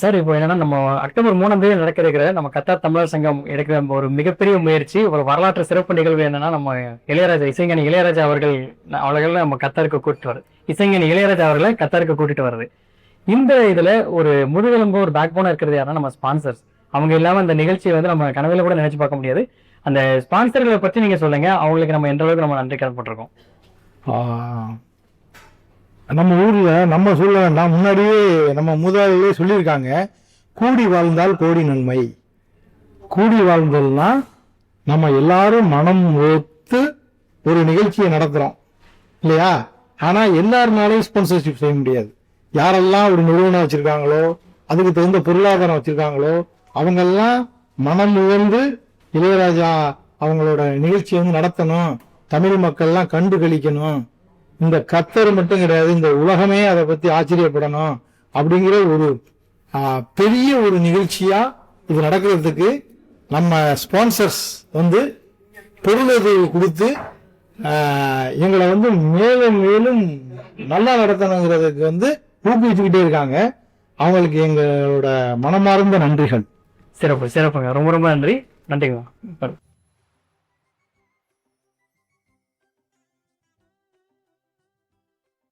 Sir இப்போ என்னன்னா நம்ம அக்டோபர் மூணாம் தேதி நடக்க இருக்கிற நம்ம கத்தார் தமிழர் சங்கம் எடுக்கிற ஒரு மிகப்பெரிய முயற்சி ஒரு வரலாற்று சிறப்பு நிகழ்வு என்னன்னா நம்ம இளையராஜா இசைஞானி இளையராஜா அவர்கள் அவர்கள் நம்ம கத்தாருக்கு கூட்டிட்டு வருது இசைஞானி இளையராஜா அவர்களை கத்தாருக்கு கூட்டிட்டு வருது இந்த இதுல ஒரு முதுகெலும்பு ஒரு பேக் போனா இருக்கிறது யாருன்னா நம்ம ஸ்பான்சர்ஸ் அவங்க இல்லாம இந்த நிகழ்ச்சியை வந்து நம்ம கனவுல கூட நினைச்சு பார்க்க முடியாது. அந்த ஸ்பான்சர்களை பத்தி நீங்க சொல்லுங்க. அவங்களுக்கு நம்ம எந்த அளவுக்கு நம்ம நன்றி கடன்பட்டிருக்கோம் நம்ம ஊரில் நம்ம சொல்ல வேண்டாம் முன்னாடியே நம்ம முதலாளியே சொல்லியிருக்காங்க கூடி வாழ்ந்தால் கோடி நன்மை. கூடி வாழ்ந்தல்னா நம்ம எல்லாரும் மனம் ஒத்து ஒரு நிகழ்ச்சியை நடத்துகிறோம் இல்லையா? ஆனால் எல்லாருனாலையும் ஸ்பான்சர்ஷிப் செய்ய முடியாது. யாரெல்லாம் ஒரு நிறுவனம் வச்சுருக்காங்களோ அதுக்கு தகுந்த பொருளாதாரம் வச்சுருக்காங்களோ அவங்கெல்லாம் மனம் உயர்ந்து இளையராஜா அவங்களோட நிகழ்ச்சியை வந்து நடத்தணும். தமிழ் மக்கள்லாம் கண்டு கழிக்கணும். இந்த கத்தர் மட்டும் கிடையாது இந்த உலகமே அதை பத்தி ஆச்சரியப்படணும் அப்படிங்கிற ஒரு பெரிய ஒரு நிகழ்ச்சியா இது நடக்கிறதுக்கு நம்ம ஸ்பான்சர்ஸ் வந்து பொருளுதவி கொடுத்து எங்களை வந்து மேலும் மேலும் நல்லா நடத்தணுங்கிறதுக்கு வந்து ஊக்குவிச்சுக்கிட்டே இருக்காங்க. அவங்களுக்கு எங்களோட மனமார்ந்த நன்றிகள். சிறப்பு சிறப்புங்க. ரொம்ப ரொம்ப நன்றி. நன்றிங்க.